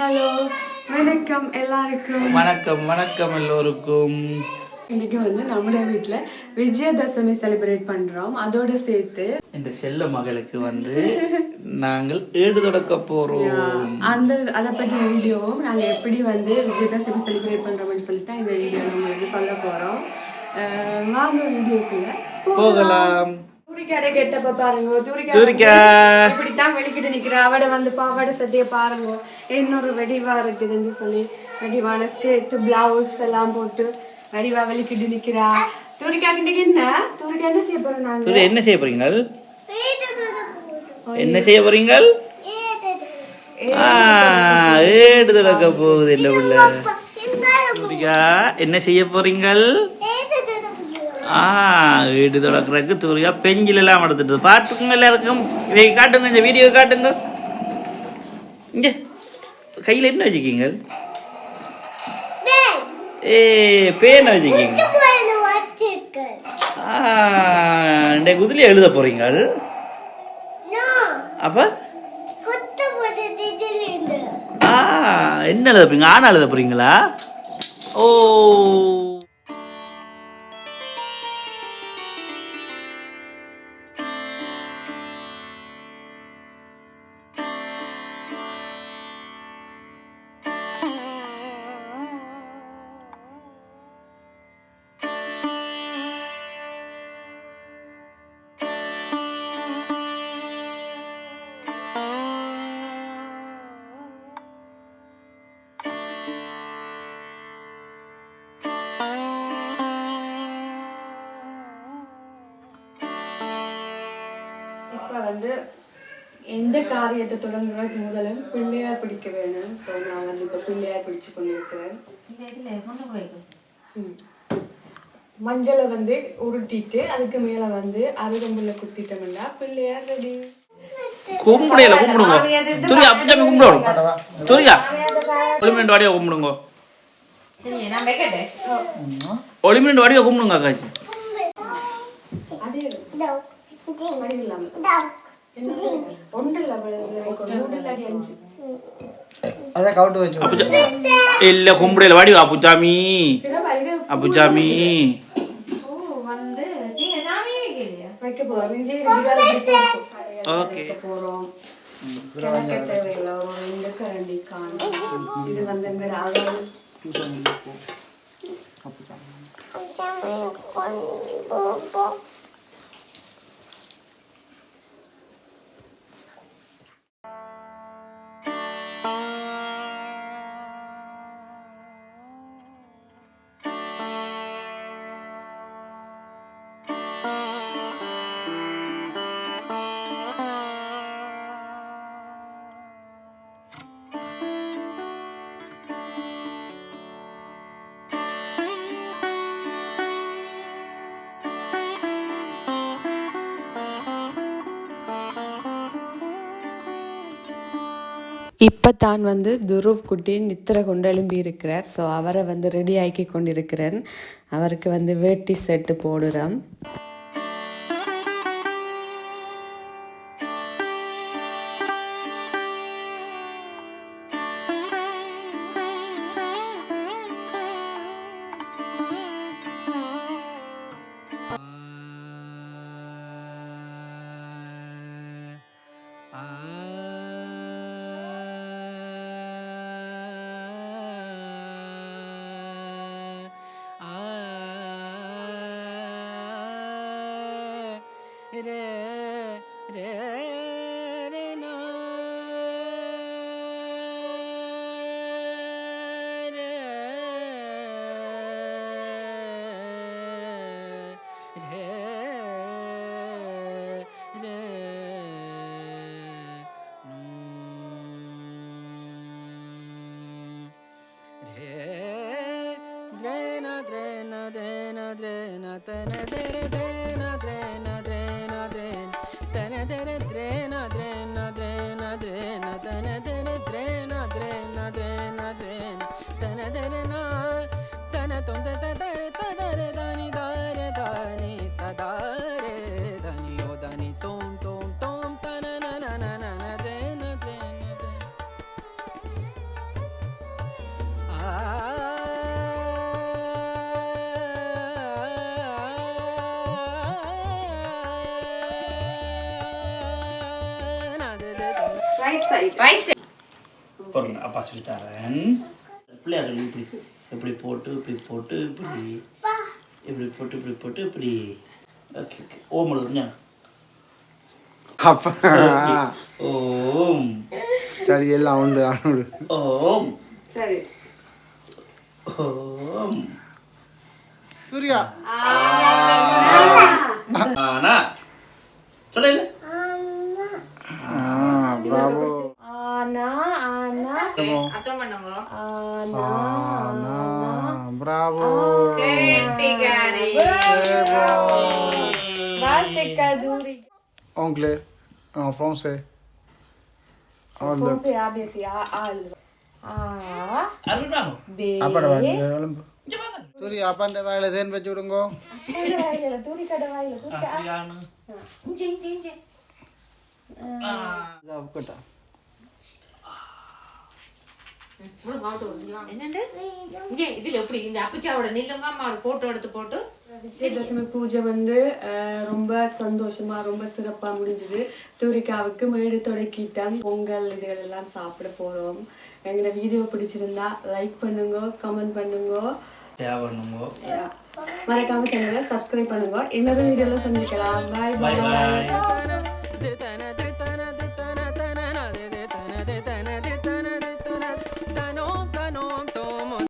Hello வணக்கம் எல்லாருக்கும். வணக்கம் வணக்கம் எல்லோருக்கும். இன்னைக்கு வந்து நம்முடைய வீட்டில் விஜயதசமி செலிப்ரேட் பண்ணுறோம் அதோட சேர்த்து இந்த செல்ல மகளுக்கு வந்து நாங்கள் ஏடு தொடக்க போறோம். அந்த அதை பற்றின வீடியோவும் நாங்கள் எப்படி வந்து விஜயதசமி செலிப்ரேட் பண்ணுறோம்னு சொல்லிட்டு இந்த வீடியோ உங்களுக்கு சொல்ல போகிறோம் வாங்க வீடியோக்குள்ள போகலாம். இப்படித்தான் வெளிக்கிட்டு நிக்கிற. அவட வந்து பாவாடை சட்டையை பாருங்க. இன்னொரு வெடிவா இருக்குதுன்னு சொல்லி வெடிவான ஸ்கேர்ட் பிளவுஸ் எல்லாம் போட்டு வெடிவா வெளிக்கிட்டு நிக்கிறா. தூரிக்கா கிட்ட என்ன? தூரிக்கா என்ன செய்ய சூரிய என்ன செய்ய போறீங்கள்? என்ன செய்ய போறீங்கள்? ஆ, ஏடு தொடக்க போகுது உள்ள சூரியா என்ன செய்ய போறீங்கள்? ஆ வீடு தொடக்கிறதுக்கு தூரியா பெஞ்சில் எல்லாம் எடுத்துட்டு பார்த்துக்குங்க எல்லாருக்கும். இதை காட்டுங்க இந்த வீடியோ காட்டுங்க. இங்க கையில் என்ன வச்சுக்கீங்க? ஏ பேனை வச்சுக்கீங்க. இந்த குதிரை எழுத போறீங்க அப்ப? ஆ என்ன எழுத போறீங்க? ஆனா எழுத போறீங்களா? ஓ. இப்ப வந்து எந்த காரியத்தை தொடங்குறதுக்கு முதலும் பிள்ளையார் பிடிக்க வேணும் ஸோ நான் வந்து இப்ப பிள்ளையார் பிடிச்சு கொண்டிருக்கிறேன். மஞ்சளை வந்து உருட்டிட்டு அதுக்கு மேல வந்து அருகம்புல்ல குத்திட்டோம்னா பிள்ளையார் ரெடி. கும்பிடையில கும்பிடுங்க துரியா அப்பச்சாமி கும்பிடுவோம் துரியா. ஒளிமினண்டு வாடியா கும்பிடுங்க. ஒளிமினண்டு வாடியா கும்பிடுங்க அக்காச்சி. அதே மடிவில்லாம ஒன்று இல்லை. மூணு இல்லாடி அஞ்சு அதான் கவுட்டு வச்சு இல்ல கும்பிடையில வாடி அப்புச்சாமி அப்புச்சாமி ஓகே. போறோம். தேவையில்லை. ஒரு ரெண்டு கரண்டி காணும். இது வந்து எங்களோட அகல் இப்போ தான் வந்து துருவ் குட்டி நித்திரை கொண்டு எழும்பி இருக்கிறார் ஸோ அவரை வந்து ரெடி ஆக்கி கொண்டிருக்கிறேன். அவருக்கு வந்து வேட்டி செட்டு போடுறேன். रे रे रे dre na dre na dre na dre na द्रेन na dre द्रेन रे नदरे नदरे नदरे tana तरे नदरे tana नदरे तन ரைட் சைடு ரைட் சைடு அப்பா சொல்லி தரேன் பிள்ளையார்கள் இப்படி இப்படி போட்டு இப்படி போட்டு இப்படி. இப்படி போட்டு இப்படி போட்டு இப்படி. ஓகே ஓகே ஓம் எழுதுங்க ஓம். சரி எல்லாம் உண்டு உண்டு ஓம். சரி. ஓம். சூர்யா. ஆனா சொல்ல பிராவோ ஆனா ஆனா அர்த்தம் பண்ணுங்க ஆனா ஆனா பிராவோ கேட்டிகாரி வாழ்த்துக்கள் தூரி anglais en français en le Français ABC A A ஆ அருணாங்க பே அப்பாட வாங்க விளம்பு. சூர்யா அப்பாண்ட வாயில தேன் வச்சு விடுங்கோ. துணி இங்க இதுல எப்படி? இந்த அப்பச்சாவோட நில்லுங்க அம்மா ஒரு போட்டோ எடுத்து போட்டு. விஜயதசமி பூஜை வந்து ரொம்ப சந்தோஷமா ரொம்ப சிறப்பா முடிஞ்சது. தூரிகாவுக்கு மேடு தொடக்கிட்டான் பொங்கல் இதுகள் எல்லாம் சாப்பிட போறோம். எங்களோட வீடியோ பிடிச்சிருந்தா லைக் பண்ணுங்க கமெண்ட் பண்ணுங்க. தேவணுங்கோ மறக்காம சேனலை சப்ஸ்கிரைப் பண்ணுங்க. இன்னொரு வீடியோல சந்திக்கலாம். பாய் பாய்